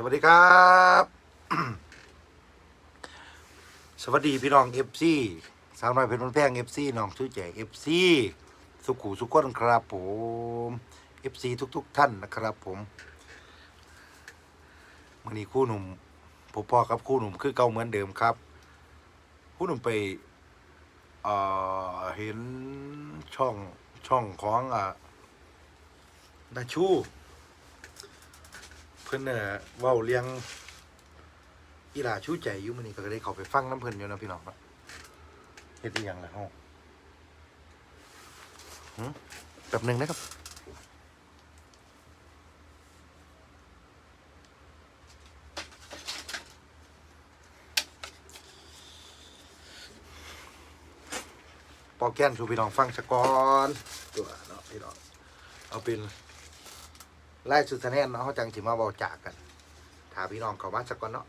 สวัสดีครับ สวัสดีพี่น้องเอฟซีสาวน้อยเพชรมันแพงเอฟซีน้องชื่อแจกเอฟซีสุขุสุขคนครับผมเอฟซีทุก ๆ ท่านนะครับ ผมวันนี้คู่หนุ่มผมพ่อกับคู่หนุ่มคือเก่าเหมือนเดิมครับ คู่หนุ่มไปเอ่อเห็นช่องช่องของอ่านาชู เพิ่นเน่ะเว้าเลี้ยงอีหลาชูใจอยู่มื้อนี้ก็เลยเข้าไปฟังน้ำเพิ่นอยู่นะพี่น้องครับเฮ็ดอีหยังล่ะเฮาหึแป๊บหนึงนะครับ ปอแก้นชูพี่น้องฟังซะก่อนตัวเนาะพี่น้องเอาเป็น ไล่สุดแนนเนาะเขาจังสิมาเบาจากกันถามพี่น้องเขามาสักก่อนเนาะ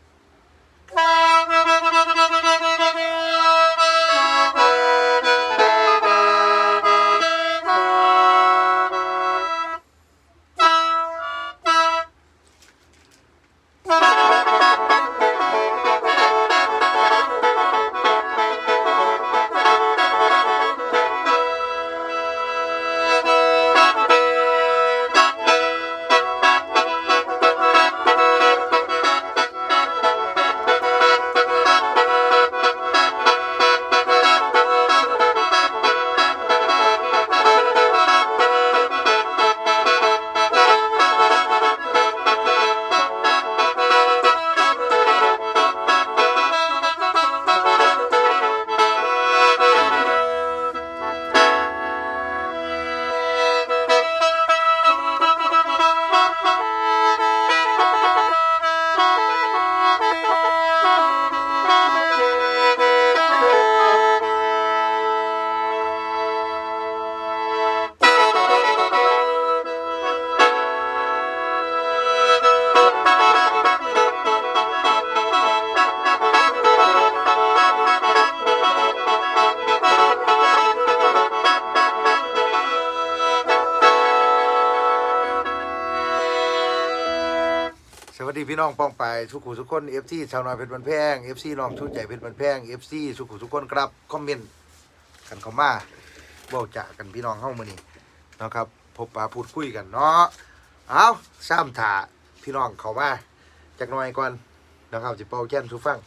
องป้องไปทุกขู่ทุกคนเอฟซีชาวน้อยเพชรบันแพงเอฟซีน้องชูใจเพชรบันแพงเอฟซีทุกขู่ทุกคนครับคอมเมนต์กันเข้ามาเบาจากกันพี่น้องเข้ามานี่นะครับพบปะพูดคุยกันเนาะเอาซ้ำถาพี่น้องเข้ามาจากหน่อยก่อนนะครับจะเป่าแก้นทุกฟัง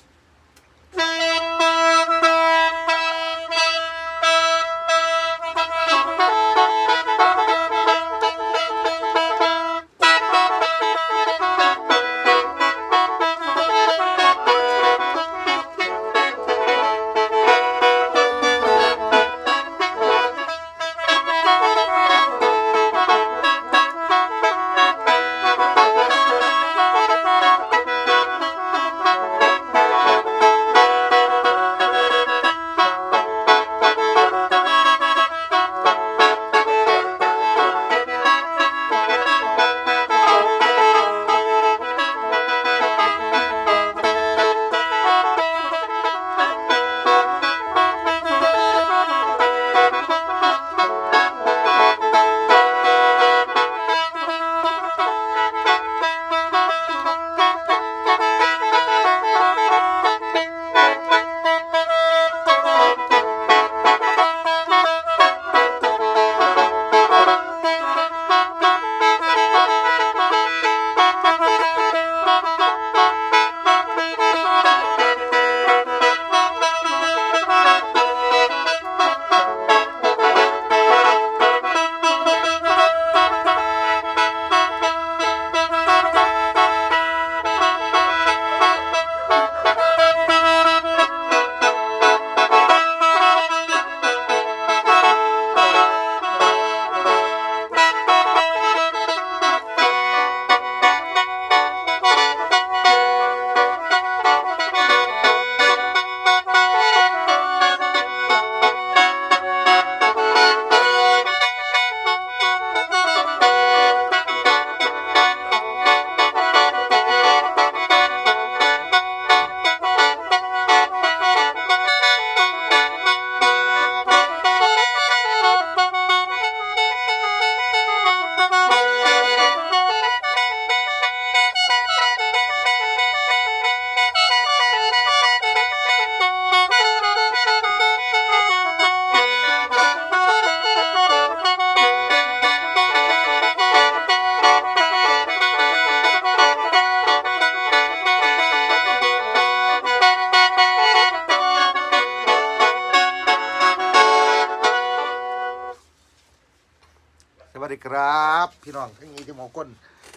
น้องทั้งนี้ที่หมอก้น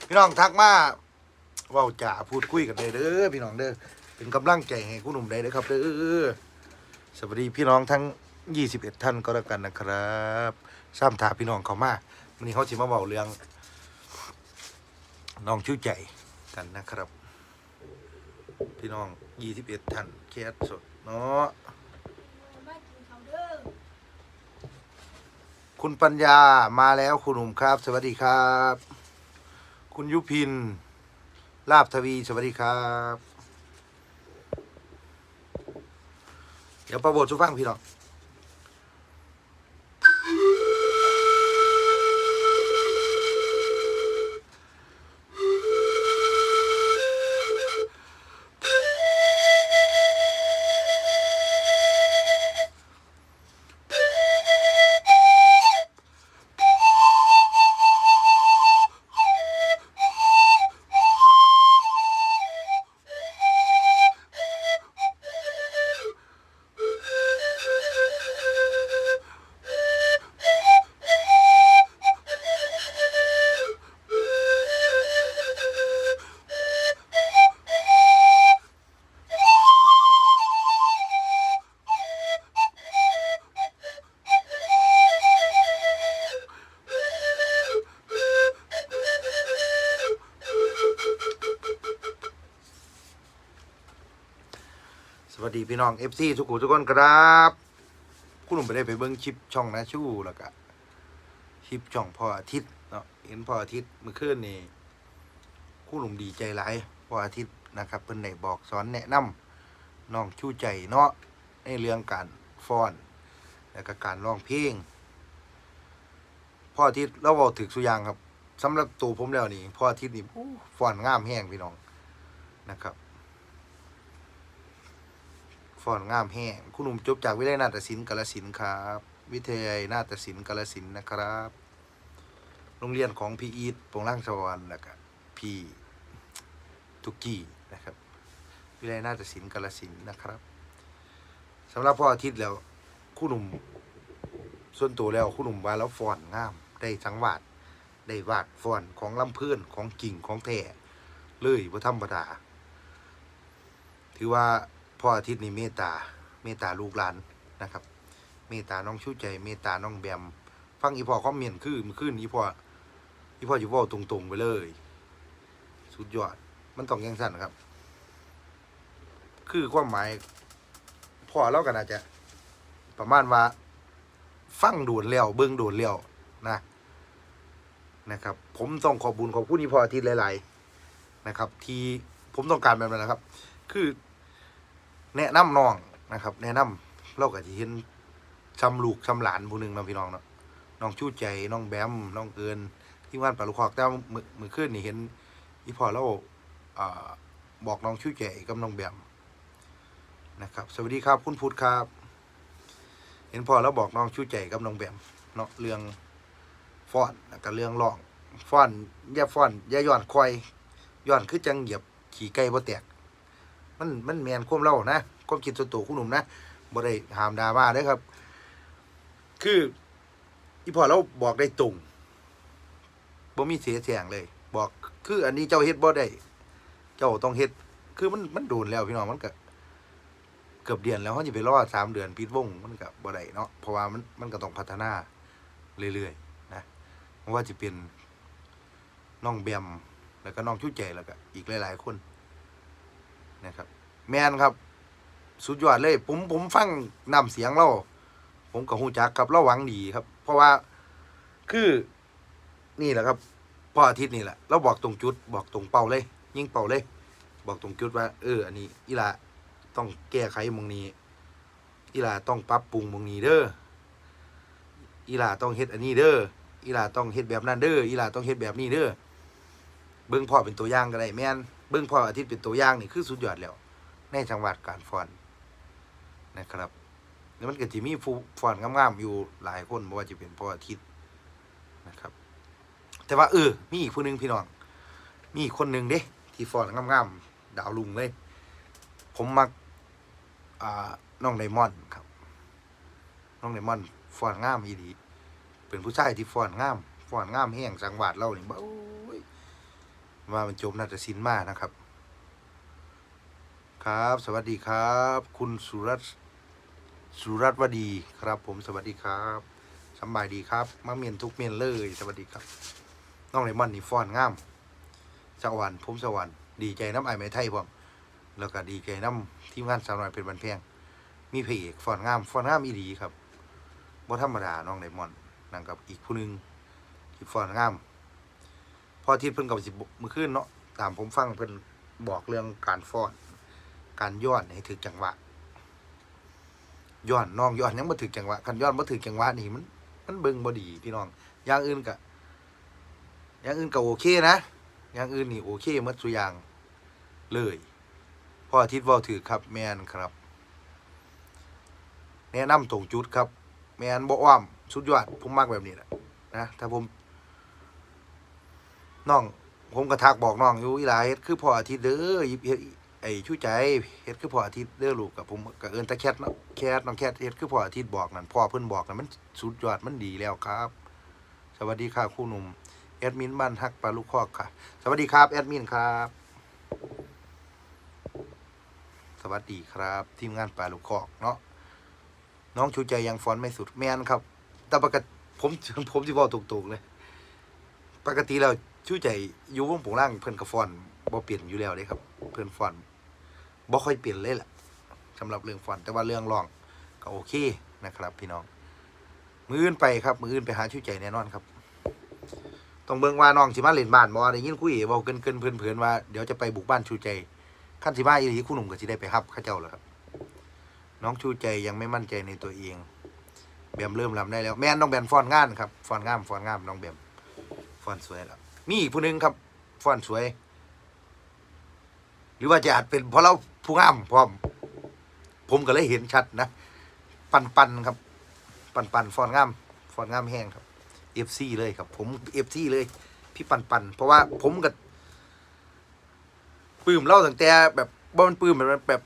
พี่น้องทักมาเว้าจ่าพูดคุยกันเลยเด้อพี่น้องเด้อเป็นกำลังใจให้คุณหนุ่มได้เด้อครับเด้อสวัสดีพี่น้องทั้ง 21 ท่านก็แล้วกันนะครับซ้ำถาพี่น้องเขามาวันนี้เขาสิมาเว้าเรื่องน้องชื่อใจกันนะครับ พี่น้อง 21 ท่านแคสสดเนาะ มากินข้าวเด้อ คุณปัญญามาแล้วคุณหนุ่มครับ สวัสดีครับ คุณยุพิน ลาบทวี สวัสดีครับ เดี๋ยวประบทสุฟังพี่น้อง ดีพี่น้อง FC ทุกคนทุกคนครับ คุณหนุ่มไปได้ไปเบิ้งคลิปช่องนะชู่แล้วก็คลิปช่องพ่ออาทิตย์เนาะเห็นพ่ออาทิตย์เมื่อคืนนี่คุณหนุ่มดีใจหลายพ่ออาทิตย์นะครับเพิ่นได้บอกสอนแนะนำน้องชู้ใจเนาะในเรื่องการฟ้อน แล้วก็การร้องเพลงพ่ออาทิตย์เราบอกถึกสุยางครับสำหรับตัวผมแล้วนี่พ่ออาทิตย์นี่ฟ้อนงามแห้งพี่น้องนะครับ ฟอนงามแห้งคุณหนุ่มจบจากวิทยานาฏศิลป์กาลสินครับ วิทยาลัยนาฏศิลป์กาลสินนะครับ โรงเรียนของพี่อีทปงล่างสวรรค์แล้วก็พี่ทุกกี้นะครับ วิทยาลัยนาฏศิลป์กาลสินนะครับสำหรับพ่ออาทิตย์แล้วคุณหนุ่มส่วนตัวแล้วคุณหนุ่มว่าแล้วฟอนงาม ได้สังวาดได้วาดฟอนของลำเพื่อนของกิ่งของแท้เลยบ่ธรรมดาถือว่า พ่ออาทิตย์นี่เมตตาเมตตาลูกหลานนะครับ เมตตาน้องชูใจ เมตตาน้องแบม ฟังอีพ่อคอมเมนต์คือมันขึ้นอีพ่ออีพ่ออยู่ว่าตรงๆไปเลย สุดยอด มันต้องยังสั้นครับ คือความหมายพ่อเราก็น่าจจะ ประมาณว่า ฟังโดนแล้วเบิ้องโดนแล้วนะนะครับ ผมต้องขอบบุญขอบคุณอีพ่ออาทิตย์หลาย ๆ นะครับ ที่ผมต้องการแบบนั้นนะครับ คือ แนะนำน้องนะครับ แนะนำเราก็จะเห็นชำลูกชำหลานผู้หนึ่งเนาะพี่น้องเนาะน้องชูใจน้องแบมน้องเอิญที่ว่านปลาลูกคอกแต่ว่ามือมือขึ้นนี่เห็นอีพอเราอบอกน้องชูใจกับน้องแบมนะครับ สวัสดีครับคุณพุทธครับ เห็นพอแล้วบอกน้องชูใจกับน้องแบมเนาะเรื่องฟอนแล้วก็เรื่องร้องฟอนอย่ฟอนอย่ย้อนควายย้อนคือจังเหยียบขี่ไก่บ่แตก มันมันแมนควมเล่านะความคิดส่วนตัวคุณหนุ่มนะบ่ได้หามดราม่าเด้ครับ คืออีพอเราบอกได้ตรงบ่มีเสียแสงเลย บอกคืออันนี้เจ้าเฮ็ดบ่ได้ เจ้าต้องเฮ็ด คือมันมันโดนแล้วพี่น้องมันก็เกือบเดือนแล้วเขาจะไปรอสามเดือนปิดวงมันก็บ่ได้เนาะเพราะว่ามันมันก็ต้องพัฒนาเรื่อยๆนะไม่ว่าจะเป็นน้องแบมแล้วก็น้องชูใจแล้วก็อีกหลาย ๆ คน นะครับ แมนครับ สุดยอดเลย ผมผมฟังนำเสียงเราผมกับหูจักครับเราหวังดีครับ เพราะว่าคือนี่แหละครับพ่ออาทิตย์นี่แหละเราบอกตรงจุด บอกตรงเป้าเลย ยิ่งเป้าเลย บอกตรงจุดว่า เออ อันนี้อีหละต้องแก้ไขมองนี้อีหละต้องปรับปรุงมองนี้เด้ออีหละต้องเฮ็ดอันนี้เด้ออีหละต้องเฮ็ดแบบนั้นเด้ออีหละต้องเฮ็ดแบบนี้เด้อเบิ่งพ่อเป็นตัวอย่างก็ได้แม่น เบื้องพ่ออาทิตย์เป็นตัวอย่างนี่คือสุดยอดแล้ว ในจังหวัดการฟอนนะครับแล้วมันก็จะมีฟูฟอนงามๆอยู่หลายคนบ่ว่าจะเป็นพ่ออาทิตย์นะครับ แต่ว่าเออมีอีกผู้หนึงพี่น้อง มีอีกคนหนึ่งเด้ที่ฟอนงามๆดาวลุงเลย ผมมักอ่าน้องไดมอนด์ครับ น้องไดมอนด์ฟอนงามอีดีเป็นผู้ชายที่ฟอนงามฟอนงามแห้งสังวาดเล่านี่บ้า ว่ามันจบนาฏศิลป์มานะครับ ครับ สวัสดีครับ คุณสุรัตสุรัตน์วดีครับ ผมสวัสดีครับสบายดีครับมาเมียนทุกเมียนเลยสวัสดีครับน้องเลมอนนี่ฟอนงามสวรรค์ผมสวรรค์ดีใจน้ำไอ้ไม้ไทยพร้อมแล้วก็ดีใจน้ำทีมงานสาวน้อยเป็นบันเพงมีพระเอกฟอนงามฟอนงามอีดีครับบ่ธรรมดาน้องเลมอนนั่งกับอีกผู้หนึงที่ฟอนงาม พออาที่เพิ่นกับสิบมือขึ้นเนาะตามผมฟังเพิ่นบอกเรื่องการฟ้อนการย้อนให้ถึกจังหวะย้อนน้องย้อนยังบ่ถึกจังหวะคันย้อนบ่ถึกจังหวะนี่มัน มันเบิ่งบ่ดีพี่น้องอย่างอื่นก็อย่างอื่นก็โอเคนะอย่างอื่นนี่โอเคหมดสุอย่างเลยพออาทิตย์ว้าถือครับ แมนครับ แนะนำตรงจุดครับ แมนบ่อ้อมสุดยอดผมมักแบบนี้แหละนะถ้าผม น้อง ผมก็ทักบอกน้องอยู่อีหลาเฮ็ดคือพ่ออาทิตย์เด้อยิบเฮ็ดไอ้ชูใจเฮ็ดคือพ่ออาทิตย์เด้อลูกกับผมก็เอิ้นตะแคทเนาะแคทน้องแคทเฮ็ดคือพ่ออาทิตย์บอกนั่นพ่อเพิ่นบอกนั่นมันสุดยอดมันดีแล้วครับ สวัสดีค่ะครู่หนุ่มแอดมินบ้านฮักปลาลูกคอกค่ะ สวัสดีครับแอดมินครับ สวัสดีครับ ทีมงานปลาลูกคอกเนาะน้องชูใจยังฟอนไม่สุดแม่นครับ แต่ปกติผมผมสิบอกตรงๆเลย ปกติแล้ว ชูใจอยู่วงโปงล่างเพิ่นก็ฟอนบ่เปลี่ยนอยู่แล้วเด้ครับ เพิ่นฟอนบ่ค่อยเปลี่ยนเลยแหละสำหรับเรื่องฟอนแต่ว่าเรื่องร้องก็โอเคนะครับ พี่น้อง มืออื่นไปครับ มืออื่นไปหาชูใจแน่นอนครับต้องเบิ่งว่าน้องสิมาเล่นบ้านบ่ได้ยินคุยเว้าเกินๆเพิ่อนๆว่าเดี๋ยวจะไปบุกบ้านชูใจคันสิมาอีหลีคุณหนุ่มก็สิได้ไปรับเขาเจ้าแล้วครับ น้องชูใจยังไม่มั่นใจในตัวเองแบมเริ่มรำได้แล้ว แม่นน้องแบมฟอนงานครับฟอนงามฟอนงามน้องแบมฟอนสวยแล้ว มีอีกผู้หนึ่งครับฟอนสวย หรือว่าจะอาจเป็นเพราะเราผู้งามพร้อม ผมก็เลยเห็นชัดนะปันปันๆครับ ปันปันๆฟอนงามฟอนงามแห้งครับเอฟซีเลยครับ ผมเอฟซีเลย พี่ปันปันๆเพราะว่าผมกับปื้มเล่าตั้งแต่แบบบ่มันปื้มแบบแบบ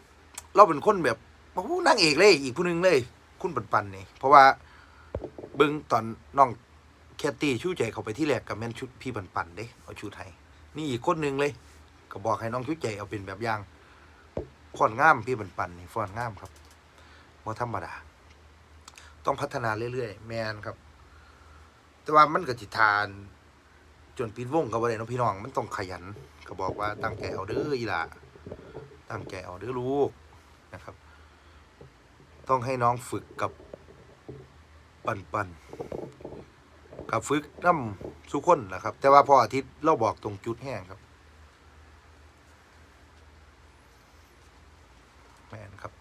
เราเป็นคนแบบโอ้โหนางเอกเลย อีกผู้หนึงเลย คุณปันปันนี่เพราะว่าเบิ้งตอนน้อง แคตตี้ชูใจเขาไปที่แรกกับแม่นชุดพี่ปันปันเด้เอาชุดไทยนี่อีกคนหนึ่งเลย ก็บอกให้น้องชูใจเอาเป็นแบบอย่างฟอนง่ามพี่ปันปันนี่ฟอนง่ามครับว่าธรรมดา ต้องพัฒนาเรื่อยๆ แมนครับ แต่ว่ามันก็จิทาน จนปิดวงกับอะไรน้องพี่น้อง มันต้องขยัน ก็บอกว่าตั้งใจเอาเด้ออีหล่าตั้งใจเอาเด้อลูกนะครับ ต้องให้น้องฝึกกับปันปัน กับฝึกน้ำสุขคนนะครับ แต่ว่าพออาทิตย์เราบอกตรงจุดแห้งครับแมนครับ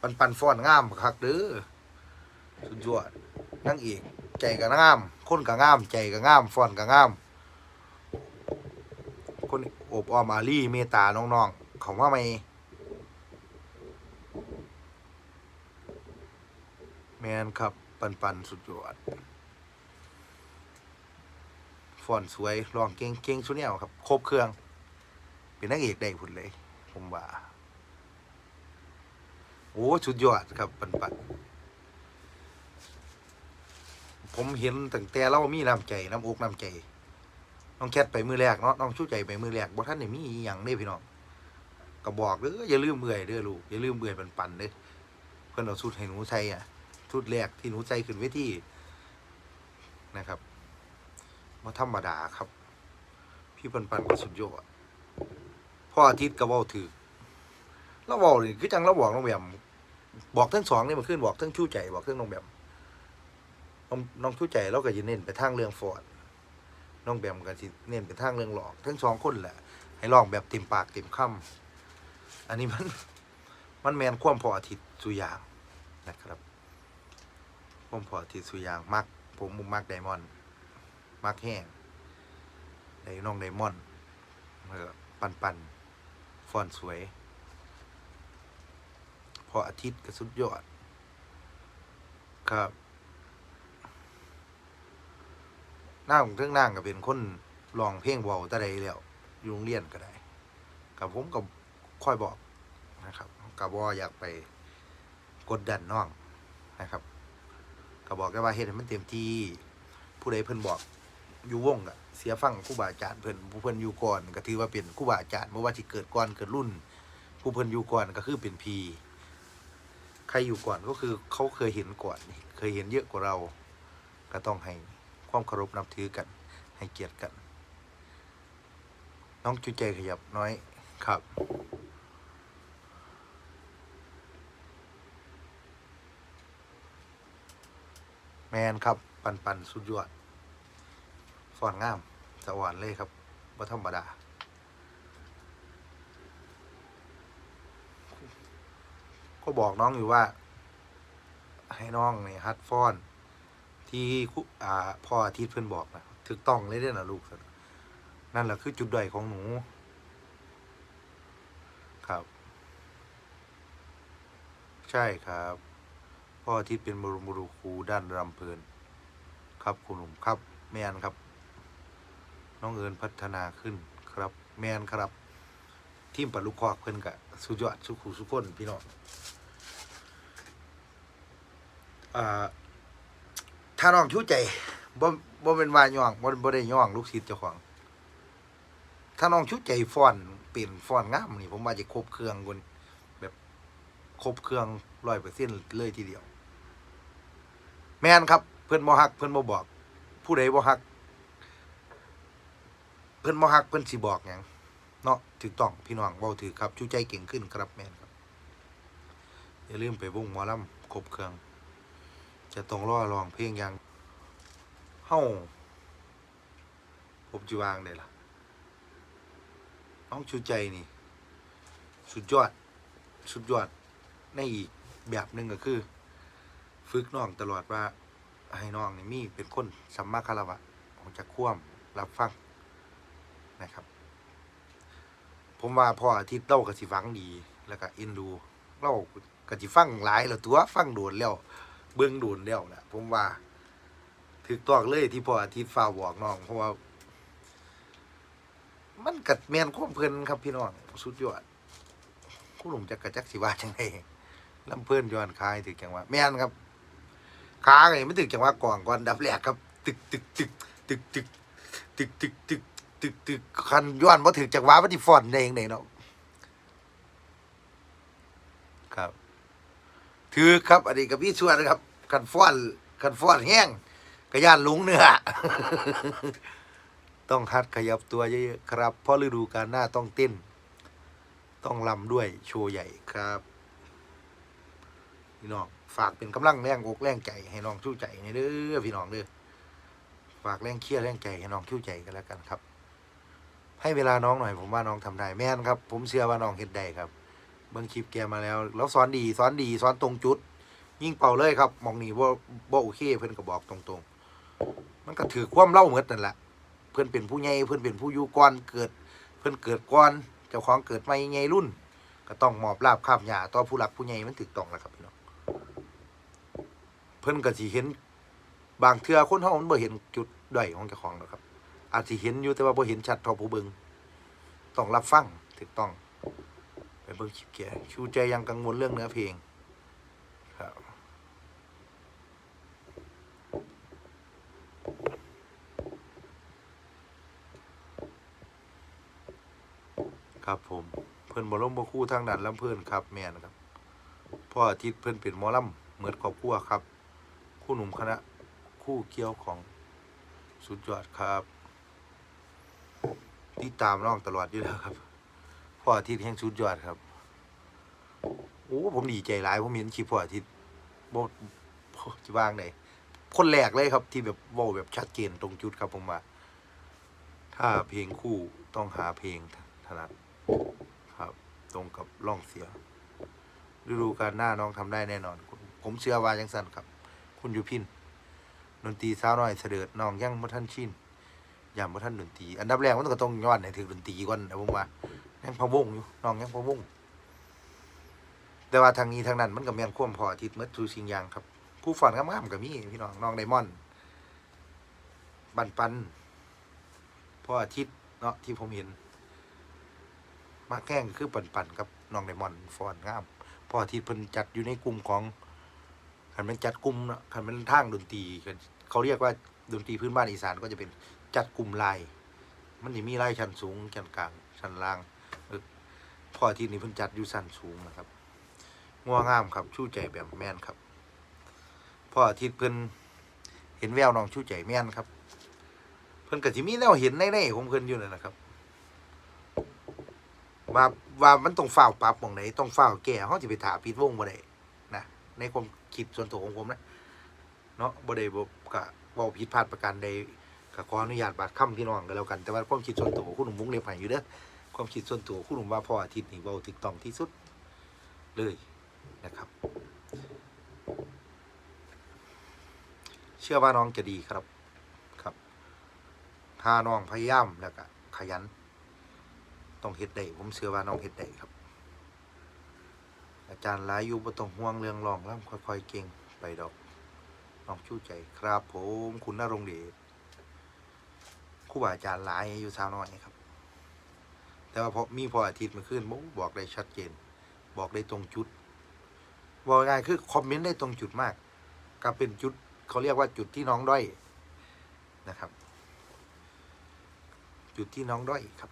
ปันปันฟ้อนงามคักเด้อสุดยอดนางเอกใจก็งามคนก็งาม ใจก็งามฟ้อนก็งาม คนโอบอ้อมอารีเมตาน้องๆเขาว่าไม่แมนครับ ปันปันสุดยอด ฟอนสวยร้องเก่งเก่งสุดแนวครับ ครบเครื่อง เป็นนางเอกได้ผุนเลย ผมว่า โอ้สุดยอดครับ ปันปันผมเห็นตั้งแต่เรามีน้ำใจน้ำอกน้ำใจ น้องแคทไปมือแรกเนาะน้องชูใจไปมือแรกบ่ท่านได้มีอย่างเด้พี่น้องก็บอกเด้ออย่าลืมเบื่อยเด้อลูกอย่าลืมเบื่อยปันปันเด้อเพิ่อนเอาชุดให้หนูใส่อะชุดแรกที่หนูใส่ขึ้นเวทีนะครับ บ่ธรรมดาครับ พี่ปันปันก็สุดยอดพ่ออาทิตย์ก็ว้าถือเราบอกนี่คือจังเราบอกน้องแบมบอกทั้งสองนี่มันขึ้นบอกทั้งชู้ใจบอกทั้งน้องแบมน้องน้องชู้ใจเราก็จะเน้นไปทางเรื่องฟอร์ดน้องแบมก็จะเน้นไปทางเรื่องหลอก ทั้งสองคนแหละ ให้ลองแบบเต็มปากเต็มคำอันนี้มัน มันแมนความพออาทิตย์สุยางนะครับความพออาทิตย์สุยางมัก ผมมุมมักไดมอนด์ มักแห้งไดน้องไดมอนด์แล้วก็ปันปันฟอนสวย พออาทิตย์ก็สุดยอด ครับหนั่งเครื่องนั่งก็เป็นคนรองเพลงเบาต่ใดแล้วอยู่โรงเรียนก็ได้กับผมก็ค่อยบอกนะครับกับว่าอยากไปกดดันน้องนะครับก็บอกแค่ว่าเฮ็ดให้มันเต็มที่ผู้ใดเพิ่นบอก อยู่วงก็เสียฟังครูบาอาจารย์เพิ่นผู้เพิ่นอยู่ก่อนก็ถือว่าเป็นครูบาอาจารย์บ่ว่าสิเกิดก่อนเกิดรุ่น ผู้เพิ่นอยู่ก่อนก็คือเป็นพีใครอยู่ก่อนก็คือเขาเคยเห็นก่อนเคยเห็นเยอะกว่าเราก็ต้องให้ความเคารพนับถือกัน ให้เกียรติกัน น้องจุใจขยับน้อยครับ แมนครับ ปันปันสุดยอด ฟอนงามสวรรค์เลยครับว่ธรรมดาก็บอกน้องอยู่ว่า ให้น้องเนี่ฮัดฟ้อน ที่อ่าพ่ออาทิตย์เพื่อนบอกนะถูกต้องเลยเด้อนะลูกนั่นแหละคือจุดด้อยของหนู ครับ ใช่ครับ พ่ออาทิตย์เป็นบรมครูครูด้านรำเพลิน ครับคุณหนุ่มครับแม่นครับ น้องเอิญพัฒนาขึ้นครับ แมนครับ ทีมปลูกคอกเพิ่นกะสุดยอดสุขุสุขคนพี่น้องอ่าถ้าน้องชูใจบ่บ่เป็นว่าย่องบ่บ่ได้ย่องลูกศิษย์เจ้าของ ถ้าน้องชูใจฟ้อนเป็นฟ้อนงามนี่ผมว่าจะครบเครื่องกวนแบบครบเครื่อง100%เลยทีเดียว แมนครับ เพิ่อนบ่ฮัก เพิ่อนบ่บอก ผู้ใดบ่ฮัก เพิ่นบ่ฮักเพิ่นสิบอกหยังเนาะถูกต้องพี่น้องเว้าถือครับชูใจเก่งขึ้นครับแม่นครับ อย่าลืมไปวงหมอลำครบเครื่อง จะต้องรอลองเพลงอย่างเฮ้าผมจะวางได้ล่ะ น้องชูใจนี่ สุดยอด สุดยอดในอีกแบบหนึ่งก็คือ ฝึกน้องตลอดว่า ให้น้องนี่มีเป็นคนสัมมาคารวะของจะคว่ำรับฟัง นะครับ ผมว่าพ่ออาทิตย์เล่ากับสิฟังดี แล้วก็เอ็นดูเล่ากับสิฟังหลายแล้วตัวฟังโดนแล้วเบื้องโดนแล้วแหละผมว่าถือต้องเลยที่พ่ออาทิตย์ฟ้าบอกน้อง เพราะว่า มันกัดแมนความเพลินครับพี่น้องสุดยอดคุณหนุ่มจะกระจักสิว่าจังไงลำเพื่อนย้อนคายถึงจังหวะแมนครับขาไงไม่ถึงจังหวะก่อนก่อนดับแรกครับ ตึกตึกตึกตึกตึกตึกตึกตึก ตึกตึกคันย้อนมาถึงจังหวะมันที่ฟอนได้เองเนาะครับ ถือครับ อันนี้กับพี่ชวนนะครับคันฟ้อนคันฟ้อนแห้งกระยานหลุงเนื้อต้องคัดขยับตัวเยอะๆครับเพราะฤดูกาลหน้าต้องเต้น ต้องลำด้วยโชว์ใหญ่ครับพี่น้องฝากเป็นกำลังแรงอกแรงใจให้น้องชู้ใจในเด้อพี่น้องเด้อฝากแรงเคียร์แรงใจให้น้องชู้ใจกันแล้วกันครับ ให้เวลาน้องหน่อยผมว่าน้องทำได้แม่นครับ ผมเชื่อว่าน้องเฮ็ดได้ครับ เบิ่งคลิปแกมาแล้ว แล้วสอนดีสอนดีสอนตรงจุด ยิ่งเป่าเลยครับมองนี้ว่าบ่โอเคเพิ่อนก็บอกตรงๆ มันก็ถือความเล่าเหมือนนั่นแหละเพื่อนเป็นผู้ใหญ่เพื่อนเป็นผู้ยู่ก่อนเกิด เพื่อนเกิดก่อนเจ้าของเกิดไม่ใหญ่รุ่น ก็ต้องมอบลาบคาบหยาต่อผู้หลักผู้ใหญ่มันถูกต้องแล้วครับพี่น้องเพิ่นก็สิเห็นบางเทื่อคนเฮามันบ่เห็นจุดด้อยของเจ้าของหรอกครับ อาจสิเห็นอยู่แต่ว่าบ่เห็นชัดเท่าผู้เบิงต้องรับฟังถูกต้อง ไปเบิ่งคลิปแกชูใจยังกังวลเรื่องเนื้อเพลงครับครับผมเพื่อนบอลมบ่คู่ทางด้านลำเพื่อนครับแม่นครับพ่ออาทิตย์เพื่อนเป็นมอลำเหมือนครอบครัวครับ คู่หนุ่มคณะคู่เกี่ยวของสุดยอดครับ ที่ตามน้องตลอดอยู่แล้วครับพ่ออาทิตย์แห่งสุดยอดครับโอ้ผมดีใจหลายผมเห็นคลิปพ่ออาทิตย์บ่บ่จะวางไหนคนแรกเลยครับที่แบบเว้าแบบชัดเจนตรงจุดครับผมว่า ถ้าเพลงคู่ต้องหาเพลงถนัดครับ ตรงกับร่องเสียฤดูการหน้าน้องทำได้แน่นอน ผมเชื่อว่าจังสันครับ คุณยุพินดนตรีสาวน้อยเสด็จน้องยังบ่ท่านชิน ยามบ่ท่านดนตรีอันดับแรกมันก็ต้องย้อนให้ถึงดนตรีก่อนนะผมว่ายังพะวงอยู่น้องยังพะวงแต่ว่าทางนี้ทางนั้นมันก็แม่นควมพออาทิตย์มื่อทุกสิ่งยางครับผู้ฝันงามๆก็มีพี่น้องน้องไดมอนด์ปันปันพออาทิตย์เนาะที่ผมเห็น มาแกล้งคือปั่นปันกับน้องไดมอนด์ฟอนงามพออาทิตย์เพิ่นจัดอยู่ในกลุ่มของคันเป็นจัดกลุ่มเนาะคันเป็นทางดนตรีเขาเรียกว่าดนตรีพื้นบ้านอีสานก็จะเป็น จัดกลุ่มลาย มันจะมีลายชั้นสูงชั้นกลางชั้นล่างพออทิตย์นี้เพิ่นจัดอยู่ชั้นสูงนะครับงัวงามครับชู้ใจแบบแม่นครับพออาทิตย์เพิ่นเห็นแววน้องชู้ใจแม่นครับ เพิ่นก็สิมีแนวเห็นในๆของเพิ่นอยู่นั่นะครับว่าว่ามันต้องฝ้าปรับหมองไหนต้องฝ้าแก้เฮาสิไปถาปิดวงบ่ได้นะในความคิดส่วนตัวของผมนะเนาะบ่ได้บ่ก็เว้าผิดพลาดประการใด ก็ขออนุญาตบาดคำพี่น้องก็แล้วกันแต่ว่าความคิดส่วนตัวคุณหนุ่มวงเล็บให้อยู่เด้อความคิดส่วนตัวคุณหนุ่มว่าพ่ออาทิตย์นี่เว้าถูกต้องที่สุดเลยนะครับ เชื่อว่าน้องจะดีครับครับถ้าน้องพยายามแล้วก็ขยันต้องเฮ็ดได้ผมเชื่อว่าน้องเฮ็ดได้ครับ อาจารย์หลายอยู่บ่ต้องห่วงเรื่องร้องร่ำค่อยๆเก่งไปดอกน้องชู้ใจครับผมคุณนรงเดช ครูบาอาจารย์หลายอยู่สาวน้อยครับ แต่ว่าพอมีพออาทิตย์มาขึ้นบอกได้ชัดเจน บอกได้ตรงจุดบอกง่ายคือคอมเมนต์ได้ตรงจุดมาก ก็เป็นจุดเขาเรียกว่าจุดที่น้องด้อยนะครับ จุดที่น้องด้อยครับ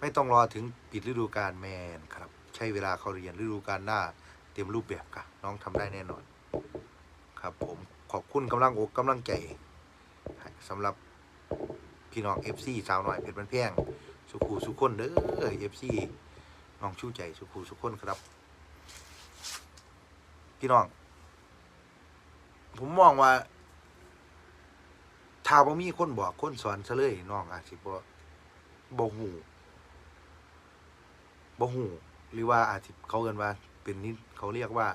ไม่ต้องรอถึงปิดฤดูกาลแมนครับ ใช้เวลาเขาเรียนฤดูกาลหน้าเตรียมรูปแบบกันน้องทำได้แน่นอน ครับผมขอบคุณกำลังอกกำลังใจสำหรับ พี่น้อง FC สาวหน่อยเพชรบันแพงสุขูสุขคนเด้อ FC น้องชู้ใจสุขูสุขคนครับ พี่น้อง ผมมองว่าถ้าบ่มีคนบอกคนสอนซะเลยน้องอาจสิบ่บ่ฮู้บ่ฮู้หรือว่าอาจสิเขาเอิ้นว่า เป็นนิเขาเรียกว่า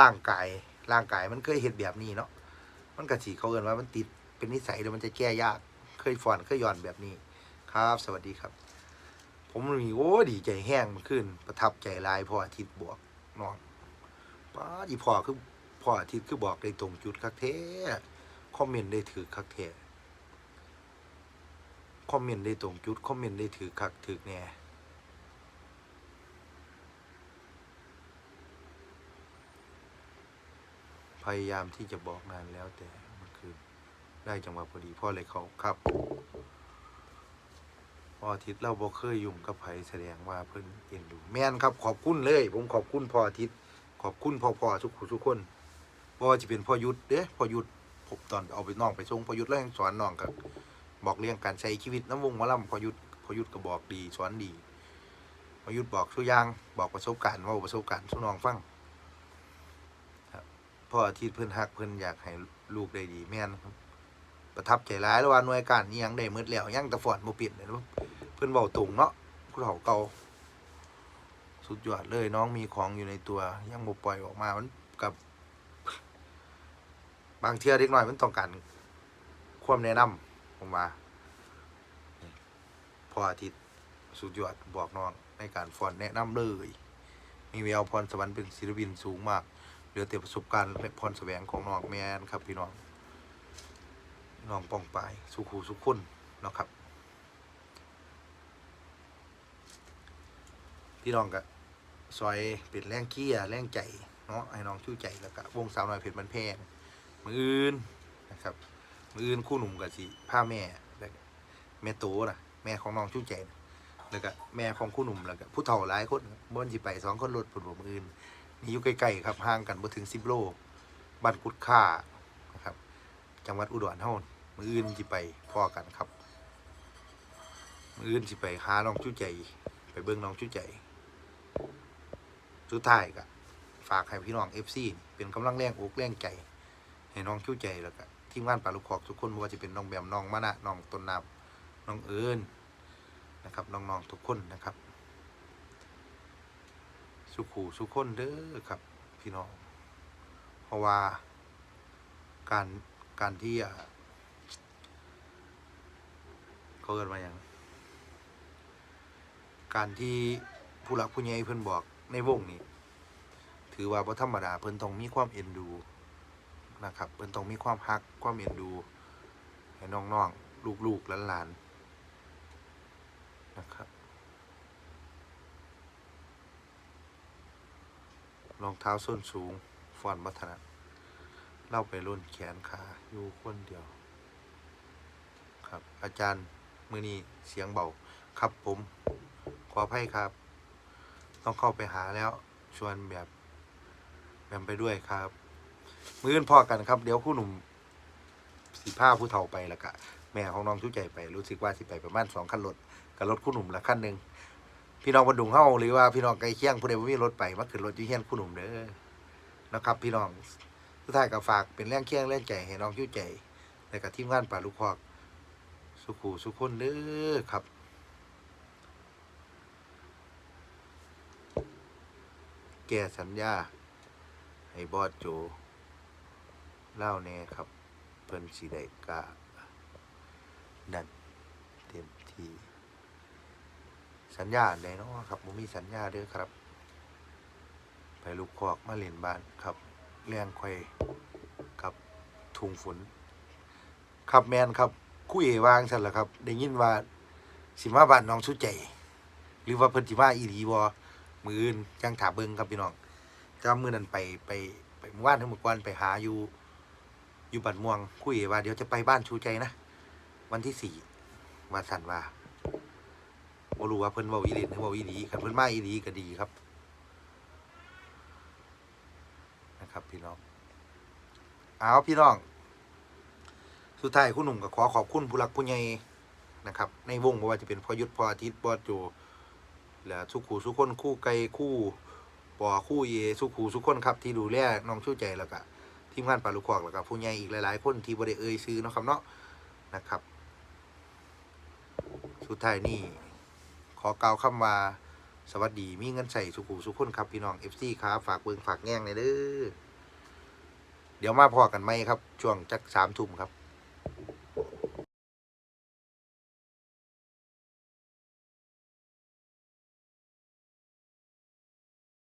ร่างกาย ร่างกายมันเคยเฮ็ดแบบนี้เนาะมันก็สิเขาเอิ้นว่ามันติด เป็นนิสัยแล้วมันจะแก้ยาก เคยฟอนเคยย้อนแบบนี้ ครับ สวัสดีครับ ผมมีโอ้ดีใจแห้งมันขึ้น ประทับใจลายพออาทิตย์บวกนองป้าอีพ่อคือพ่ออาทิตย์คือบอกได้ตรงจุดคักแท้คอมเมนต์ได้ถือคักแท้คอมเมนต์ได้ตรงจุดคอมเมนต์ได้ถือคักถือแน่พยายามที่จะบอกนานแล้วแต่ ได้จังหวะพอดีพ่อเลยเขาครับพ่ออาทิตย์เราบ่เคยยุ่งกับไผแสดงว่าเพิ่นเอ็นดูแม่นครับขอบคุณเลย ผมขอบคุณพ่ออาทิตย์ขอบคุณพ่อพ่อทุกคนทุกคนบ่ว่าจะเป็นพ่อยุทธเด้พ่อยุทธผมตอนเอาไปน้องไปส่งพ่อยุทธแล้วยังสอนน้องกับบอกเรื่องการใช้ชีวิตน้ำวงมะลำพ่อยุทธพ่อยุทธก็บอกดีสอนดีพ่อยุทธบอกทุกอย่างบอกประสบการณ์ว่าประสบการณ์สู้น้องฟังครับพ่ออาทิตย์เพิ่นฮักเพิ่นอยากให้ลูกได้ดีแม่นครับ ประทับใจร้ายแล้วว่าหน่วยการนี่ยังได้มืดแล้วยังตะฟอนบ่เปลี่ยนเลยเพิ่อนเว้าตรงเนาะผู้เฒ่าเก่าสุดยอดเลยน้องมีของอยู่ในตัวยังบ่ปล่อยออกมามันกับบางเที่ยเล็กน้อยมันต้องการความแนะนำผมว่าพออาทิตย์สุดยอดบอกน้องในการฟอนแนะนำเลย มีแววพรสวรรค์เป็นศิลปินสูงมากเหลือแต่ประสบการณ์และพรแสวงของน้องแมนครับพี่น้อง น้องป้องปายสุขูสุขคนเนาะครับ พี่น้องก็ซอยเป็นแรงเกี้ยร์แรงใจเนาะให้น้องชู้ใจแล้วก็วงสาวน้อยเพชรบันแพงมืออื่นนะครับ มืออื่นคู่หนุ่มกับสิผ้าแม่แล้วแม่โตนะแม่ของน้องชู้ใจนะแล้วก็แม่ของคู่หนุ่มแล้วก็ผู้เฒ่าหลายคนครับนสิไปสองคนรถผลผมือื่นนี่อยู่ใกล้ๆครับห่างกันบ่ถึงสิบโลบ้านกุดค่านะครับ จังหวัดอุดรเฮานี มืออื่นสิไปพ่อกันครับ มืออื่นสิไปหาน้องชู้ใจ ไปเบิ่งน้องชู้ใจสุดท้ายก็ฝากให้พี่น้อง FC เป็นกำลังแรงอกแรงใจ ให้น้องคิ้ใจแล้วก็ทีมงานปลาลูกคอกทุกคนไม่ว่าจะเป็นน้องแบมน้องมะนะน้องต้นน้ำน้องเอิญนะครับน้องๆทุกคนนะครับ สุขูสุขคนเด้อครับ พี่น้อง เพราะว่าการการที่อะ เขาเกิดมาอย่าง การที่ผู้หลักผู้ใหญ่เพิ่นบอกในวงนี้ ถือว่าบ่ธรรมดาเพิ่นต้องมีความเอ็นดูนะครับเพิ่นต้องมีความฮักความเอ็นดูให้น้องๆลูกๆหลานๆนะครับรองเท้าส้นสูงฟอนวัฒนะเล่าไปรุ่นแขนขาอยู่คนเดียว ครับ อาจารย์ มือนี้เสียงเบาครับผม ขออภัยครับ ต้องเข้าไปหาแล้ว ชวนแบบแบมไปด้วยครับ มืออื่นพอกันครับ เดี๋ยวคู่หนุ่มสีผ้าผู้เฒ่าไปแล้วก็แม่ของน้องชุใจไปรู้สึกว่าสิไปประมาณสองคันรถกับรถคู่หนุ่มละคันหนึ่งพี่น้องบนดุงเฮาหรือว่าพี่น้องไกลเคียงผู้ใดบ่มีรถไปมาขึ้นรถยุ่เฮียนคู่หนุ่มเด้อนะครับ พี่น้องสุดท้ายก็ฝากเป็นแรงเคียงแรงใจให้น้องชุใจและกับทีมงานป่าลูกคอก สุขูสุขคนเด้อครับแก้สัญญา ให้บอดโจเล่าแน่ครับ เพิ่นสีได้กะนั่นเต็มที่สัญญาอันเนาะครับผมมีสัญญาเด้อครับ ไปลูกคอกมาเล่นบ้านครับแรงคอยกับทุงฝนครับแมนครับ คุยวางสั่นละครับ ได้ยินว่าสิมาบ้านน้องสุใจ หรือว่าเพิ่นสิมาอีหลีบ่มืออื่นจังถาเบิงครับพี่น้องแต่ว่ามือนั้นไปไปไปเมื่านทั้งเมื่อก่อนไปหาอยู่อยู่บ้านม่วง คุยว่าเดี๋ยวจะไปบ้านชูใจนะวันที่สี่ว่าสั่นว่าบ่รู้ว่าเพิ่นเว้าอีหลีหรือเว้าอีหลีคันเพิ่นมาอีหลีก็ดีครับ นะครับ พี่น้อง เอาพี่น้อง สุดท้ายคุณหนุ่มก็ขอขอบคุณผู้หลักผู้ใหญ่นะครับ ในวงบ่ว่าจะเป็นพอยุทธพออาทิตย์บอสโจและสุขูสุคนคู่ไกลคู่ปอคู่เยสุขูสุคนครับ ที่ดูแลน้องชูใจแล้วก็ทีมงานปลาลูกคอกแล้วก็ผู้ใหญ่อีกหลาย ๆ คนที่บ่ได้เอ่ยชื่อนะครับเนาะนะครับ สุดท้ายนี่ขอกล่าวคำว่าสวัสดีมีเงินใส่สุขูสุคนครับพี่น้อง FC ครับฝากเบิงฝากแง่งในอยเด้อเดี๋ยวมาพอกันไหมครับ ช่วงจักสามทุ่มครับ